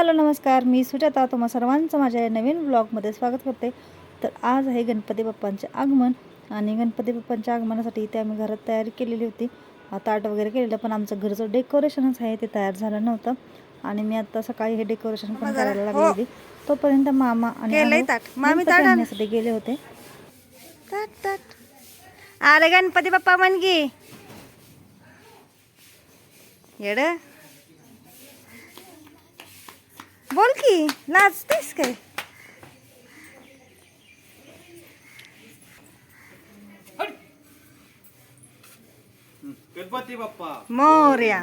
Hello नमस्कार. मी सुजाता. तुम्हा सर्वांचं माझ्या या नवीन ब्लॉगमध्ये स्वागत करते. तर आज आहे गणपती बाप्पांचे आगमन आणि गणपती बाप्पांच्या आगमनासाठी इथे आम्ही घरात तयारी केलेली होती. ताट वगैरे केलेलं पण आमचं घरचं डेकोरेशनच आहे ते तयार झालं नव्हतं. आणि मी आता सकाळी हे डेकोरेशन पण करायला लागले होती तोपर्यंत मामा आणि. आणण्यासाठी गेले होते. अरे गणपती बाप्पा मनगी येड. की लाजतेस काय गणपती बाप्पा. मोर्या.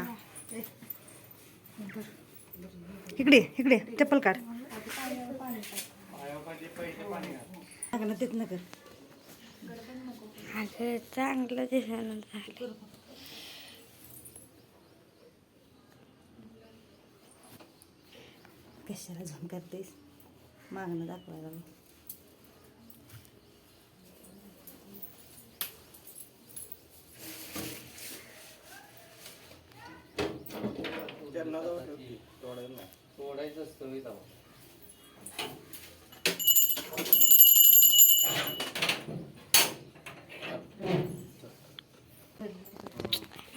इकडे इकडे चप्पल काढ. अगं तिथनं कर चांगलं दिसायला झालं कशाला झोन करतेस मागणं दाखवायला. तोडायचं असतं.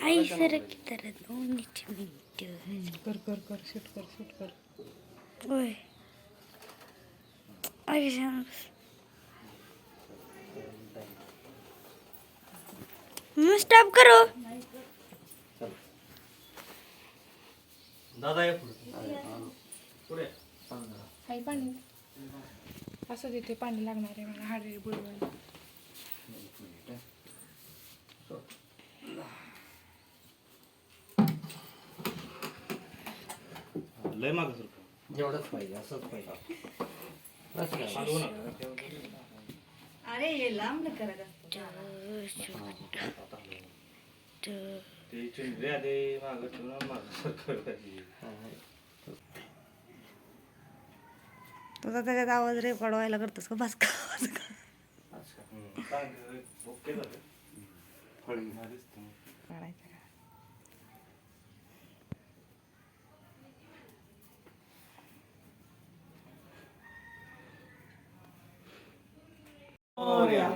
आई सर की तर दोन्हीची मिनिट कर कर कर शूट कर शूट कर. होय आई सांग मग स्टॉप करो दादा या पुढे पुढे. काही पाणी. असं तिथे पाणी लागणार आहे मला हाडे बुडवायला. लय माग सर जेवढंच पाहिजे असंच पाहिजे. अरे हे लांब. तुझा त्याच्यात आवाज रे पडवायला करतोस का बस का?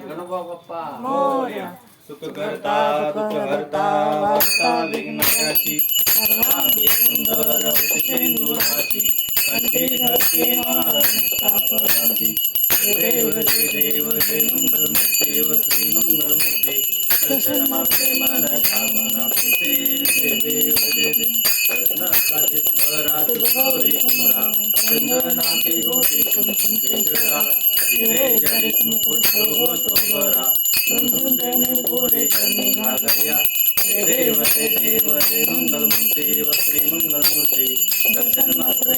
तुम्ही. काढायचं का? सुख करता दुःख हरता वार्ता विघ्नाची सर्वांगी सुंदर शेंदुराची कंठे धरते महाराष्ट्रापराची जय देव जय देव जय मंगल मूर्ते व श्री मंगल मूर्ते दर्शन मात्रे मन कामना पुते जय देव जय देव रत्नाकाचे स्वरात गौरी कुमरा चंदनाचे होते कुमकुम केशरा। हिरे जडित मुकुट शोभतो बरा देव मंगल श्री मंगल दर्शन मात्रे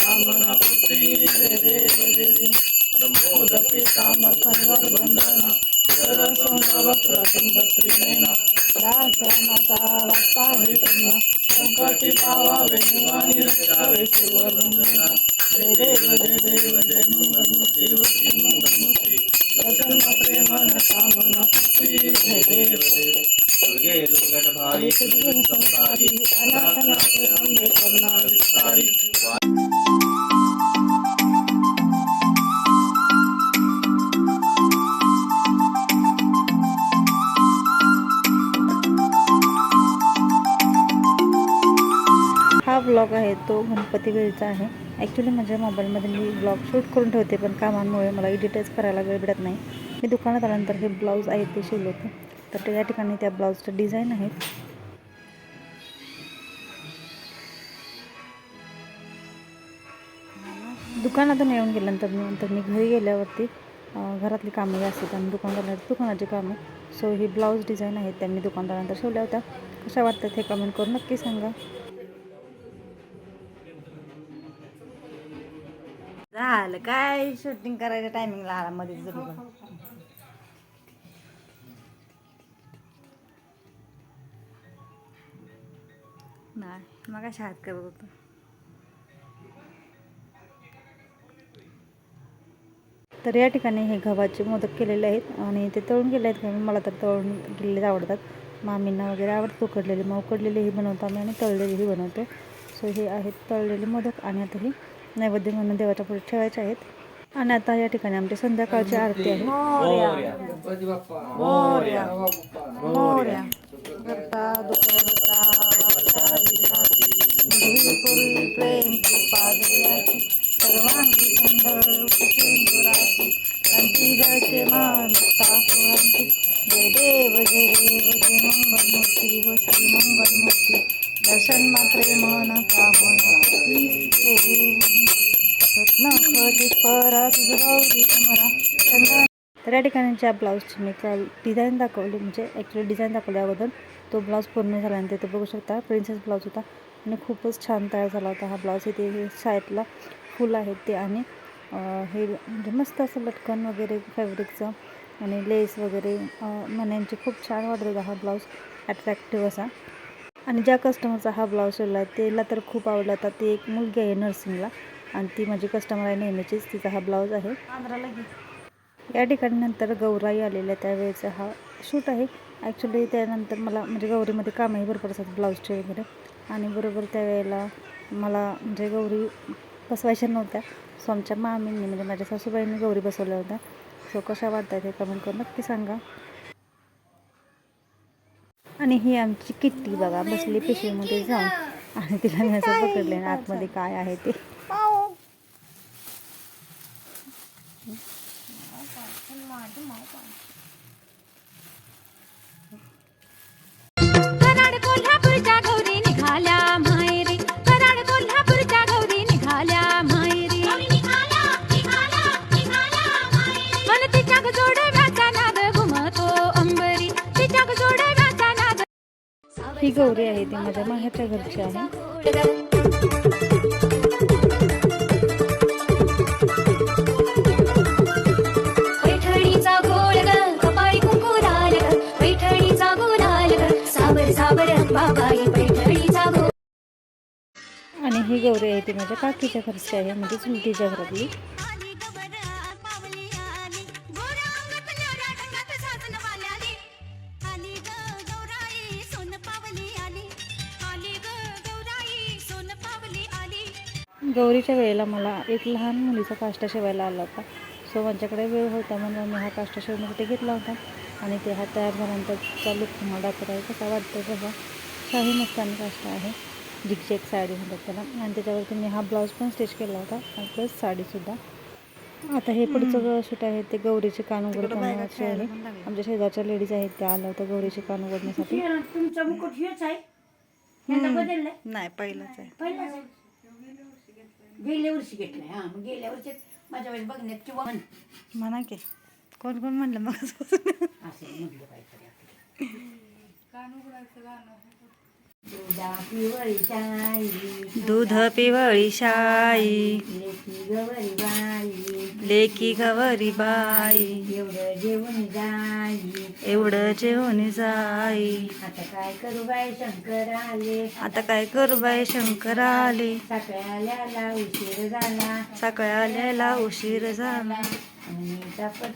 कामना पुते जय देव जय देव लंबोदर के बंधना सरसंग वक्र तुंड श्रीनयना दास माता हे पुन्हा संकटी पावावे रक्षावे सर्व बंधना जय देव जय देव जय मंगल मूर्ते व श्री मंगल मूर्ते दर्शन मात्रे मन कामना पुते जय देव जय देव दुर्गे दुर्गट भारी सुदृढ संसारी अनाथ नाथ अंबे करुणा विस्तारी हा ब्लॉग आहे तो गणपती वेळचा आहे. ॲक्च्युली माझ्या मोबाईलमध्ये मी ब्लॉग शूट करून ठेवते पण कामांमुळे मला एडिटच करायला वेळ भेटत नाही. मी दुकानात आल्यानंतर हे ब्लाऊज आहेत ते शिवले होते. तर ते या ठिकाणी त्या ब्लाऊजचं डिझाईन आहेत. दुकानातून येऊन गेल्यानंतर मी नंतर मी घरी गेल्यावरती घरातली कामं असतात आणि दुकानदार दुकानाची कामं. सो हे ब्लाऊज डिझाईन आहेत त्या मी दुकानदारानंतर शिवल्या होत्या. कशा वाटतात हे कमेंट करून नक्की सांगा. झालं. काय शूटिंग करायच्या टायमिंगला आला मध्ये जरूर नाही मग शाळेत करत होतं. तर या ठिकाणी हे गव्हाचे मोदक केलेले आहेत आणि ते तळून गेले आहेत. का मला तर तळून गेलेले आवडतात. मामींना वगैरे आवडतो उकडलेले. मग उकडलेलेही बनवतो आम्ही आणि तळलेलेही बनवतो. सो हे आहेत तळलेले मोदक आणि आता हे नैवेद्य म्हणून देवाच्या पुढे ठेवायचे आहेत. आणि आता या ठिकाणी आमची संध्याकाळची आरती आहे. प्रेम सर्वांगी सुंदर देव जय देव जय मंगलमूर्ती व श्री मंगलमूर्ती. दर्शन मात्रे मन कामना रत्न परा तुझ गौरी समरा तर या ठिकाणीच्या ब्लाऊजची मी काल डिझाईन दाखवली म्हणजे ॲक्च्युली डिझाईन दाखवल्या अगोदर. तो ब्लाऊज पूर्ण झाल्यानंतर तो बघू शकता प्रिन्सेस ब्लाऊज होता. आणि खूपच छान तयार झाला होता हा ब्लाऊज इथे साईडला फुल आहेत ते आणि हे म्हणजे मस्त असं लटकन वगैरे फॅब्रिकचं आणि लेस वगैरे अं, खूप छान वाटत होता हा ब्लाऊज अट्रॅक्टिव्ह असा. आणि ज्या कस्टमरचा हा ब्लाऊज शिवला आहे त्याला तर खूप आवडला. होता ती एक मुलगी आहे नर्सिंगला आणि ती माझी कस्टमर आहे नेहमीचीच. तिचा हा ब्लाऊज आहे. या ठिकाणी नंतर गौराई आलेल्या त्यावेळेचा हा शूट आहे. ॲक्च्युली त्यानंतर मला म्हणजे गौरीमध्ये कामही भरपूर असतात ब्लाऊजचे वगैरे. आणि बरोबर त्यावेळेला मला म्हणजे गौरी बसवायच्या नव्हत्या. सो आमच्या मामींनी म्हणजे माझ्या सासूबाईंनी गौरी बसवल्या होत्या. सो कशा वाटतात हे कमेंट करून नक्की सांगा. आणि ही आमची किट्टी बघा बसली पिशवीमध्ये जाऊन. आणि तिला मी असं पकडले ना आतमध्ये काय आहे ते. गौरी आहे ती माझ्या माहेरच्या घरची आहे. आणि ही गौरी आहे ती माझ्या काकीच्या घरची आहे म्हणजे चुलतीच्या घरातली. गौरीच्या वेळेला मला एक लहान मुलीचा काष्टा शिवायला आला होता. सो माझ्याकडे वेळ होता म्हणून मी हा काष्टा शिवण्यासाठी घेतला होता. आणि ते हा तयार झाल्यानंतरचा लुक तुम्हाला दाखवत आहे कसा वाटतो बघा. शाही मस्तानी काष्टा आहे. झिकझॅक साडी म्हणतात त्याला. आणि त्याच्यावरती मी हा ब्लाऊज पण स्टिच केला होता. आणि प्लस साडीसुद्धा आता हे पुढचं शूट आहे ते गौरीचे कान उघड करण्याचे आहे. आमच्या शेजारच्या लेडीज आहेत त्या आल्या होत्या गौरीचे कान उघडण्यासाठी. तुमचा मुकुट हेच आहे. यंदा बदललाय? नाही पहिलंच आहे. पहिलाच आहे. गेल्या वर्षी घेतलाय हा. मग गेल्या वर्षी माझ्या वेळेस बघण्यात किंवा म्हण म्हणा की कोण कोण म्हणलं मग असं म्हटलं पाहिजे दुधा पिवळी चाई दूध पिवळी शाई. लेकी गवरी बाई. लेकी गवरी बाई एवढं जेवण जाई. एवढं जेवण जाई आता काय करू बाई शंकर आले. आता काय करू बाई शंकर आले सकाळल्याला उशीर झाला. सकाळी आल्याला उशीर झाला.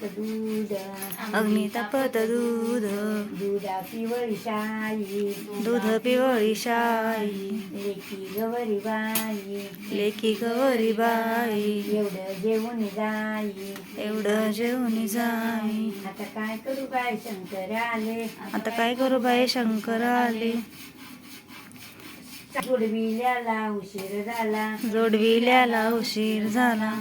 दूध. अग्नी तापत दूध. दुधा पिवळी शाई. दूध पिवळी शाई. लेकी गवरी बाई. लेकी गवरी बाई. एवढं जेवण जाई. एवढं जेवण जाई. आता काय करू बाय शंकर आले. आता काय करू बाई? शंकर आले. जोडविल्याला उशीर झाला. जोडविल्याला उशीर झाला.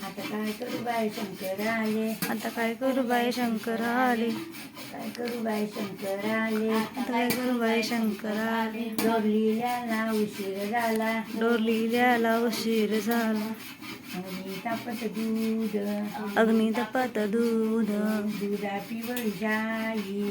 आता काय करू बाय शंकर आले? आता काय करू बाई शंकर आले? काय करू बाय शंकर आले? आता काय करू बाई शंकर आले? जोडलेल्याला उशीर झाला. डोरली द्यायला उशीर झाला. तापत दूध अग्नी तपत दूध दुधा पिवळी जाई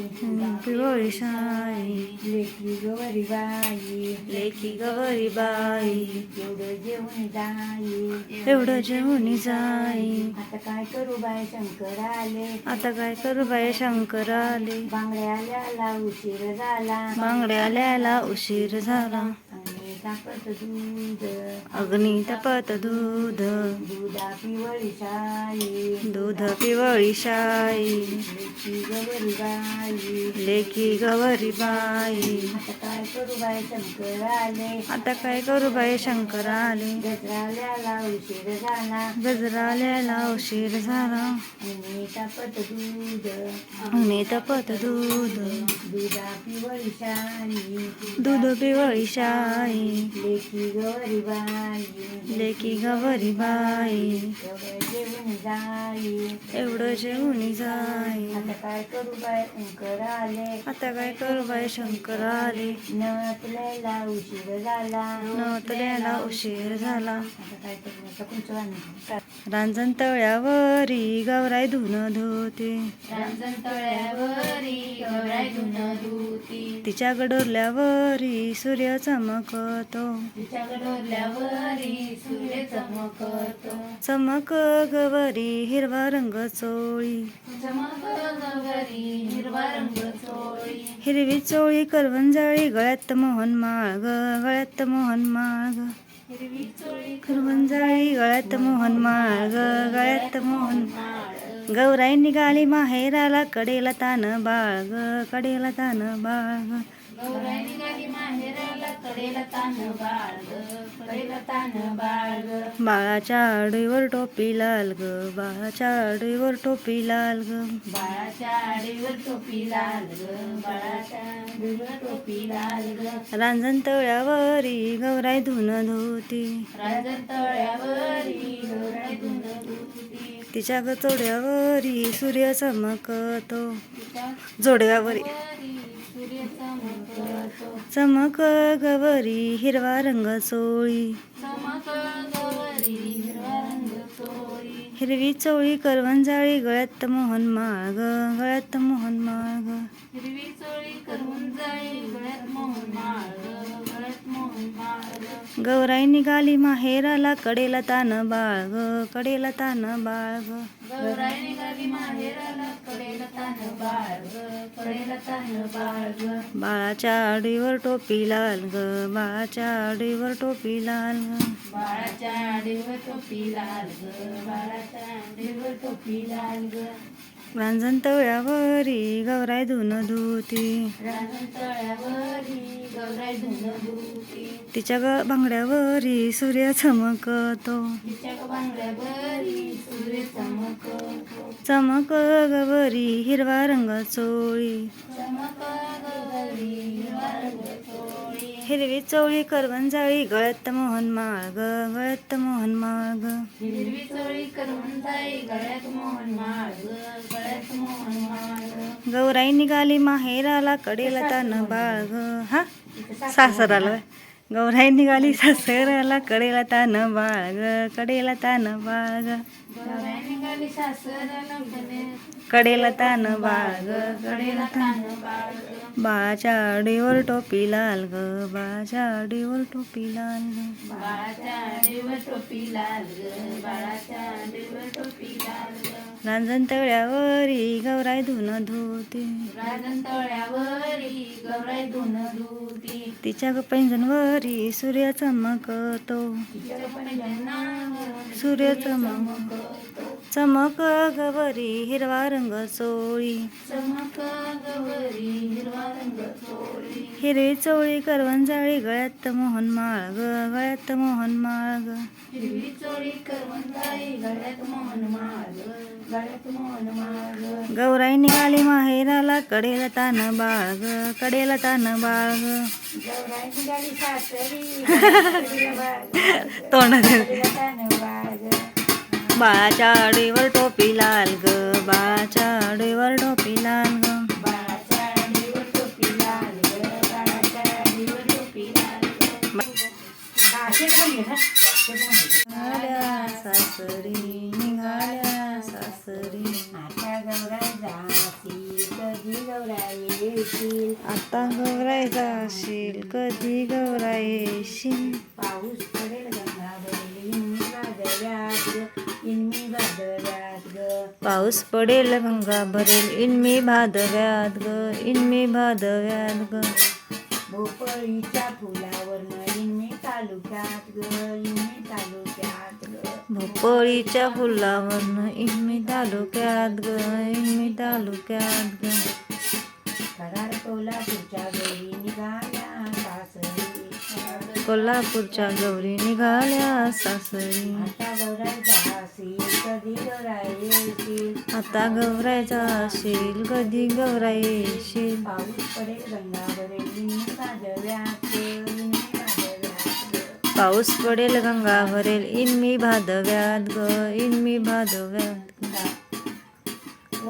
पिवळी शाई लेकी गवरी बाई लेखी गवरी बाई एवढं जेवण जाई। एवढं जेवणी जाई। आता काय करू बाय शंकर आले आता काय करू बाय शंकर आले बांगड्या आल्याला उशीर झाला. बांगड्या आल्याला उशीर झाला. तापत दूध अग्नी तपत दूध दुधा पिवळी शाई दूध पिवळी शाई लेकी गवरी बाई. लेखी गवरी बाई. आता काय करू बाय शंकर आले आता काय करू बाई शंकर आले गजराल्याला उशीर झाला. गजराल्याला उशीर झाला. तापत दूध अग्नी तपत दूध दुधा पिवळी शाई दूध पिवळी शाई लेकी गवरी बाई लेकी गवरी बाई. एवढं जेवण जाई. एवढं जेवणी जाई. आता काय करू बाय शंकर आले. आता काय करू बाई शंकर आले. नटलेला उशीर झाला. नवतल्याला उशीर झाला. आता काय करू? आता तुमचं वाण रांजण तळ्यावरी गवराय धुन धुते. तिच्या गडोरल्यावरी सूर्य चमकतो चमक गवरी हिरवा रंग चोळी. हिरवी चोळी. करवंजाळी गळ्यात मोहन माळ गळ्यात मोहन माळ करवंजाळी गळ्यात मोहन माळ गळ्यात मोहन गौराई निघाली माहेराला कडेला तान बाळ ग कडेला तान बाळ ग बाळाच्या आडीवर टोपी लाल ग बाळाच्या आडीवर टोपी लाल ग. बाळाच्या आडीवर टोपी लाल ग बाळाच्या आडीवर टोपी लाल ग. रांजण तळ्यावरी गौराई धुन धुती. राजन तळ्यावरी गौराई धुन धुती. तिच्या ग चोड्यावरी सूर्य चमकतो. जोडव्यावरी चमक गवरी हिरवा रंग चोळी. हिरवा चोळी. करवंजाळी गळ्यात मोहन माळ ग गळ्यात मोहन माळ ग हिरवी चोळी करून जाई गळ्यात मोहन माळ गौराई निघाली माहेराला कडेला तान बाळ ग कडेला तान बाळ ग गौराई निघाली माहेराला कडेला तान बाळ ग कडेला तान बाळ ग बाळाच्या आडीवर टोपी लाल ग बाळाच्या आडीवर टोपी लाल ग. बाळाच्या आडीवर टोपी लाल ग बाळाच्या आडीवर टोपी लाल ग. रांजण तळ्यावरी गौराई धुन धुती. तिच्या ग बांगड्यावरी सूर्य चमकतो. चमक गवरी हिरवा रंग चोळी. चमक हिरवा हिरवी चोळी करवंजाळी गळ्यात मोहन माळ ग गळ्यात मोहन माळ ग हिरवी चोळी करून जाई गळ्यात मोहन माळ ग गळ्यात मोहन माळ. गौराई निघाली माहेराला कडेला तान बाळ ग हा सासराला. गौराई निघाली सासराला कडेला तान बाळ ग कडेला तान बाळ ग गौराई निघाली सासराला कडेला तान बाळ ग कडेला तान बाळ. बाळाच्या आडीवर टोपी लाल ग बाळाच्या आडीवर टोपी लाल ग. बाळाच्या आडीवर टोपी लाल ग बाळाच्या आडीवर टोपी लाल ग. रांजण तळ्यावरी गौराई धुन धुती. राजन तळ्यावरी गौराई धुन धुती. तिच्या ग पैंजणवरी सूर्य चमकतो. सूर्य चमक चमक गवरी हिरवा रंग चोळी. चमक गवरी हिरवा रंग चोळी. हिरवी चोळी करवंजाळी गळ्यात मोहन माळ ग गळ्यात मोहन माळ हिरवी चोळी करून जाई गळ्यात मोहन माळ गळ्यात मोहन माळ गौराई निघाली माहेराला कडेला तान बाळ ग कडेला तान बाळ ग गौराई निघाली सासरी गळ्यात बाळाच्या आडीवर टोपी लाल ग बाळाच्या आडीवर टोपी लाल ग बाळाच्या ग ना? सासरी निघाल्या सासरी आता गौराय जाशील कधी गौराय येशील आता गौराय जाशील कधी गौराय येशील पाऊस पडेल गंगा भरेल इनमी भादव्यात ग इनमी भादव्यात ग पाऊस पडेल गंगा भरेल इनमी भादव्यात ग इनमी भादव्यात ग. भोपळीच्या फुलावर इनमी तालुक्यात ग इनमी तालुक्यात ग. भोपळीच्या फुलावरनं इनमी तालुक्यात ग इनमी तालुक्यात ग. कोल्हापूरच्या निघाल्या सासरी कोल्हापूरच्या गौरी निघाल्या सासरी. आता गौरायचा असेल कधी गौरा येशील? पाऊस पडेल गंगा भरेल इनमी भादव्यात ग इनमी भादव्यात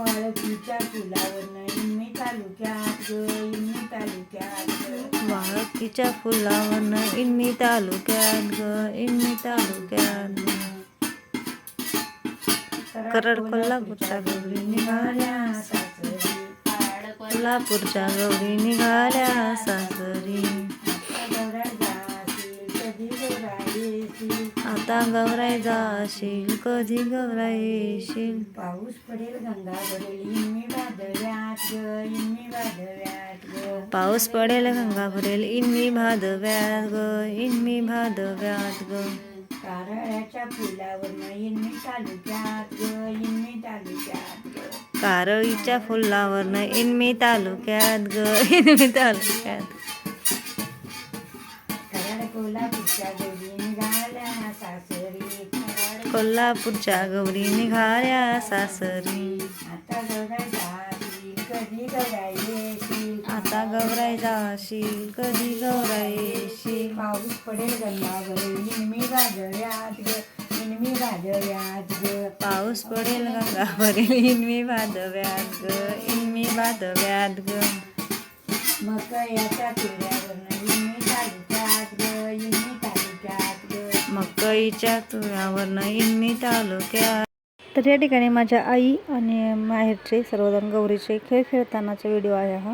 वाळकीच्या फुलावर इनमी तालुक्यात ग इनमी तालुक्यात वाळकीच्या फुलावरनं इनमी तालुक्यात ग इनमी तालुक्यात करड कोल्हापूरच्या गौरी निघाल्या सासरी कोल्हापूरच्या गौरी निघाल्या सासरी आता गौराई जाशील कधी गौराई येशील पाऊस पडेल गंगा भरेल इनमी भादव्यात ग इनमी भादव्यात ग. पाऊस पडेल गंगा भरेल इनमी भादव्यात ग इनमी भादव्यात ग. कारळ्याच्या फुलावर इनमी तालुक्यात ग इनमी तालुक्यात ग. कारळीच्या फुलावरनं इनमी तालुक्यात ग इनमी तालुक्यात. कराड कोल्हापूरच्या कोल्हापूरच्या गौरी निघाल्या सासरी. आता गौराई जाशील कधी गौराई येशील? आता गौराई जाशील कधी गौरा येशील? पाऊस पडेल गंगावर ग पाऊस पडेल गंगा भरेल इनमी भादव्यात ग इनमी भादव्यात ग. मकयाच्या ग इनमी तालुक्यात ग मकईच्या तुळ्यावरनं मी तालुक्यात तर या ठिकाणी माझ्या आई आणि माहेरचे सर्वजण गौरीचे खेळ खेळतानाचा व्हिडिओ आहे हा.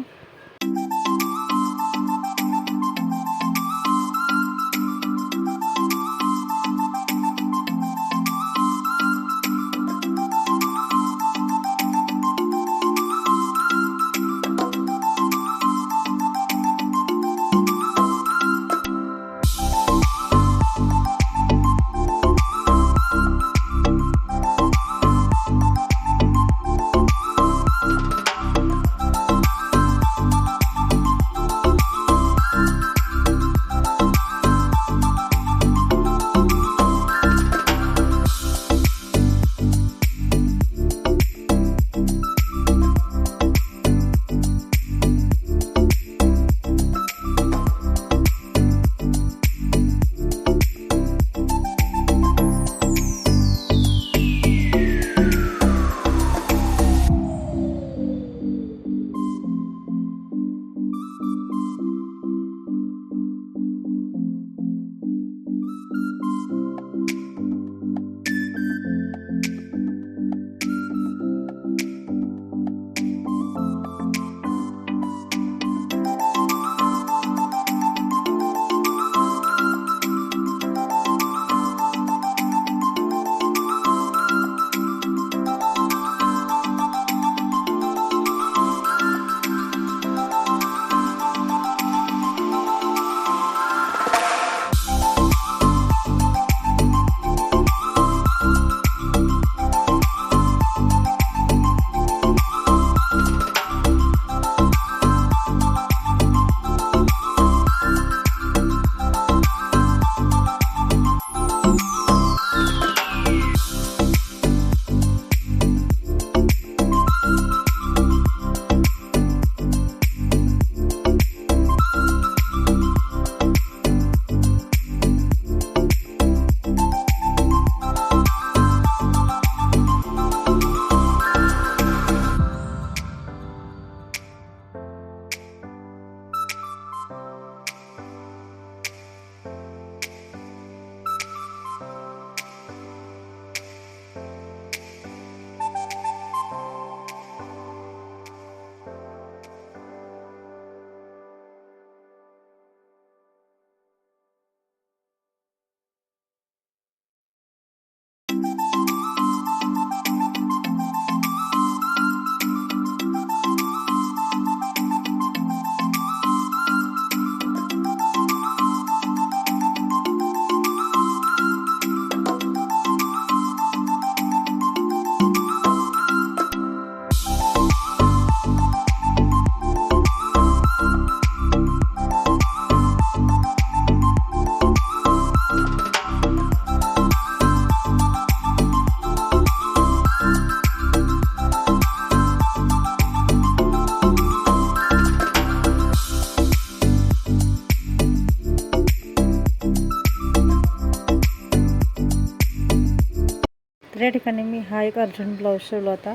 हा एक अर्जंट ब्लाऊज शिवला होता.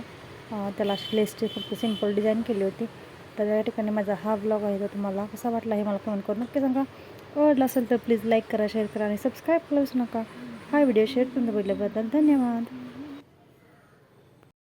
त्याला अशी लेसची फक्त सिंपल डिझाईन केली होती. तर या ठिकाणी माझा हा ब्लॉग आहे तर तुम्हाला कसा वाटला हे मला कमेंट करून नक्की सांगा. आवडला असेल तर प्लीज लाईक करा शेअर करा आणि सबस्क्राईब करूच नका. हा व्हिडिओ शेअर करून बघितल्याबद्दल धन्यवाद.